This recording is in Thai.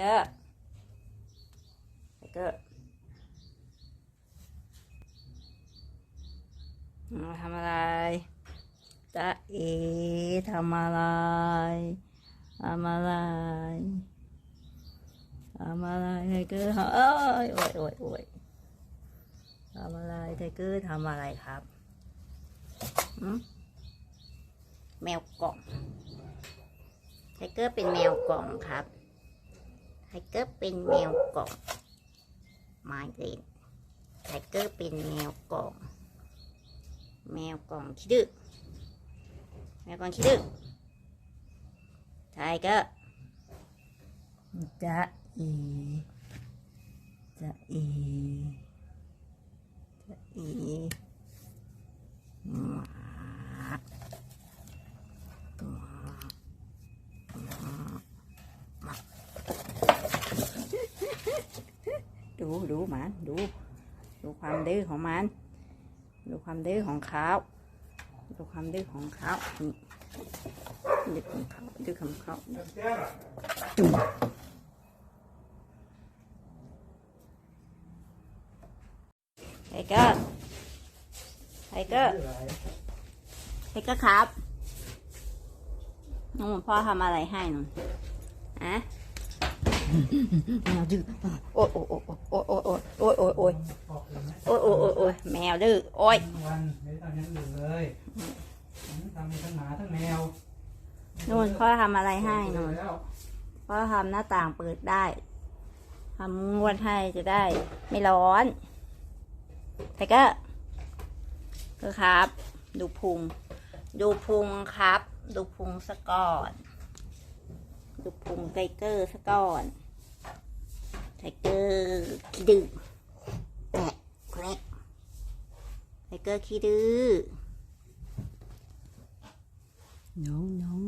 เกอร์ไทเกอร์มาทำอะไรจ๊ะเอทำอะไรทำอะไรทำอะไรไทเกอร์เอ้ยโอ้ยโอ้ยโอ้ยทำอะไรไทเกอร์ทำอะไรครับหืมแมวกล่องไทเกอร์เป็นแมวกล่องครับ เกอร์เป็นแมวกล่องไม้เล่นไทเกอร์เป็นแมวกล่อง แมวกล่องขี้ดื้อแมวกล่องขี้ดื้อไทเกอร์จะอีจะอีจะอีหมา ดูดูมันดู ดูความดื้อของมัน ดูความดื้อของเขาดูความดื้อของเขาดื้อของเขาดื้อของเขาไอ้ก็ไอ้ก็ไอ้ก็ครับน้องพ่อทำอะไรให้หนูอะ แมวดื้อโอ้ยโอ้ยโอ้ยโอ้ยโอ้ยโอ้ยโอ้ยโอ้ยโอ้ยโอ้ยโอ้ยโอ้ยแมวดื้อโอ้ยทั้งวันไม่ได้ทำอย่างอื่นเลยทำทั้งหมาทั้งแมวนู่นพ่อทำอะไรให้นู่นแล้วพ่อทำหน้าต่างเปิดได้ทำงวดให้จะได้ ไม่ร้อนแต่ก็ก็ครับ ดูพุง ดูพุงครับ ดูพุงสะก่อน ดูพุงไทเกอร์ซะก่อนไทเกอร์ขี้ดื้อแอะแกรกไทเกอร์ขี้ดื้อน้องน้อง